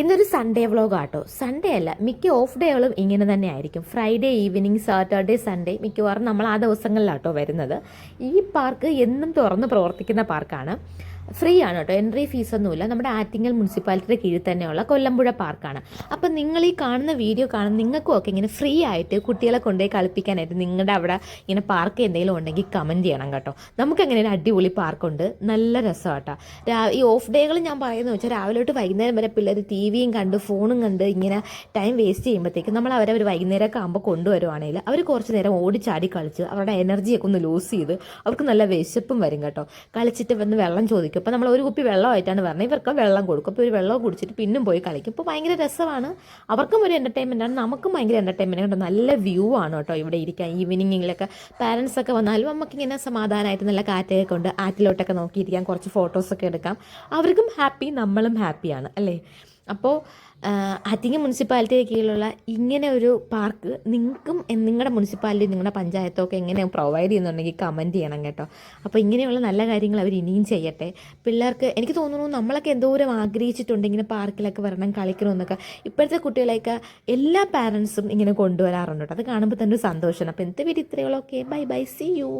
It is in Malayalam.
ഇന്നൊരു സൺഡേ വ്ളോഗ് ആട്ടോ. സൺഡേ അല്ല മിക്ക ഓഫ് ഡേകളും ഇങ്ങനെ തന്നെ ആയിരിക്കും. ഫ്രൈഡേ ഈവനിങ് സാറ്റർഡേ സൺഡേ മിക്കവാറും നമ്മൾ ആ ദിവസങ്ങളിലാട്ടോ വരുന്നത്. ഈ പാർക്ക് എന്നും തുറന്ന് പ്രവർത്തിക്കുന്ന പാർക്കാണ് ഫ്രീ ആണ് കേട്ടോ എൻട്രി ഫീസൊന്നുമില്ല നമ്മുടെ ആറ്റിങ്ങൽ മുനിസിപ്പാലിറ്റിയുടെ കീഴിൽ തന്നെയുള്ള കൊല്ലമ്പുഴ പാർക്കാണ് അപ്പം നിങ്ങൾ ഈ കാണുന്ന വീഡിയോ കാണുന്ന നിങ്ങൾക്കും ഒക്കെ ഇങ്ങനെ ഫ്രീ ആയിട്ട് കുട്ടികളെ കൊണ്ടുപോയി കളിപ്പിക്കാനായിട്ട് നിങ്ങളുടെ അവിടെ ഇങ്ങനെ പാർക്ക് എന്തെങ്കിലും ഉണ്ടെങ്കിൽ കമന്റ് ചെയ്യണം കേട്ടോ. നമുക്ക് അങ്ങനെ ഒരു അടിപൊളി പാർക്കുണ്ട് നല്ല രസമാട്ടോ ഈ ഓഫ് ഡേകൾ ഞാൻ പറയുന്നത് വെച്ചാൽ രാവിലെ തൊട്ട് വൈകുന്നേരം വരെ പിള്ളേർ ടി വിയും കണ്ട് ഫോണും കണ്ട് ഇങ്ങനെ ടൈം വേസ്റ്റ് ചെയ്യുമ്പോഴത്തേക്കും നമ്മൾ അവരെ ഒരു വൈകുന്നേരമൊക്കെ ആകുമ്പോൾ കൊണ്ടുവരുവാണെങ്കിൽ അവർ കുറച്ച് നേരം ഓടിച്ചാടി കളിച്ച് അവരുടെ എനർജിയൊക്കെ ഒന്ന് ലൂസ് ചെയ്ത് അവർക്ക് നല്ല വിശപ്പും വരും കേട്ടോ. കളിച്ചിട്ട് വന്ന് വെള്ളം ചോദിക്കും. അപ്പോൾ നമ്മൾ ഒരു കുപ്പി വെള്ളമായിട്ടാണ് പറഞ്ഞത്. ഇവർക്ക് വെള്ളം കൊടുക്കും. അപ്പോൾ ഒരു വെള്ളം കുടിച്ചിട്ട് പിന്നും പോയി കളിക്കും. ഇപ്പോൾ ഭയങ്കര രസമാണ്. അവർക്കും ഒരു എന്റർടൈൻമെന്റ് ആണ്. നമുക്കും ഭയങ്കര എന്റർടൈൻമെന്റ് കേട്ടോ നല്ല വ്യൂ ആണ് കേട്ടോ ഇവിടെ ഇരിക്കാൻ. ഈവനിങ്ങിലൊക്കെ പാരൻസ് ഒക്കെ വന്നാലും നമുക്കിങ്ങനെ സമാധാനമായിട്ട് നല്ല കാറ്റൊക്കെ കൊണ്ട് ആറ്റിലോട്ടൊക്കെ നോക്കിയിരിക്കാം. കുറച്ച് ഫോട്ടോസൊക്കെ എടുക്കാം. അവർക്കും ഹാപ്പി നമ്മളും ഹാപ്പിയാണ് അല്ലേ? അപ്പോൾ അധികം മുനിസിപ്പാലിറ്റിയുടെ കീഴിലുള്ള ഇങ്ങനെ ഒരു പാർക്ക് നിങ്ങൾക്കും നിങ്ങളുടെ മുനിസിപ്പാലിറ്റി നിങ്ങളുടെ പഞ്ചായത്തൊക്കെ എങ്ങനെ പ്രൊവൈഡ് ചെയ്യുന്നുണ്ടെങ്കിൽ കമന്റ് ചെയ്യണം കേട്ടോ. അപ്പോൾ ഇങ്ങനെയുള്ള നല്ല കാര്യങ്ങൾ അവർ ഇനിയും ചെയ്യട്ടെ. പിള്ളേർക്ക് എനിക്ക് തോന്നുന്നു നമ്മളൊക്കെ എന്തോരം ആഗ്രഹിച്ചിട്ടുണ്ട് ഇങ്ങനെ പാർക്കിലൊക്കെ വരണം കളിക്കണമെന്നൊക്കെ. ഇപ്പോഴത്തെ കുട്ടികളെയൊക്കെ എല്ലാ പാരൻസും ഇങ്ങനെ കൊണ്ടുവരാറുണ്ട് അത് കാണുമ്പോൾ തന്നെ ഒരു സന്തോഷമാണ് അപ്പോൾ എന്ത് പേര് ഇത്രയുള്ളൂ? Okay bye bye see you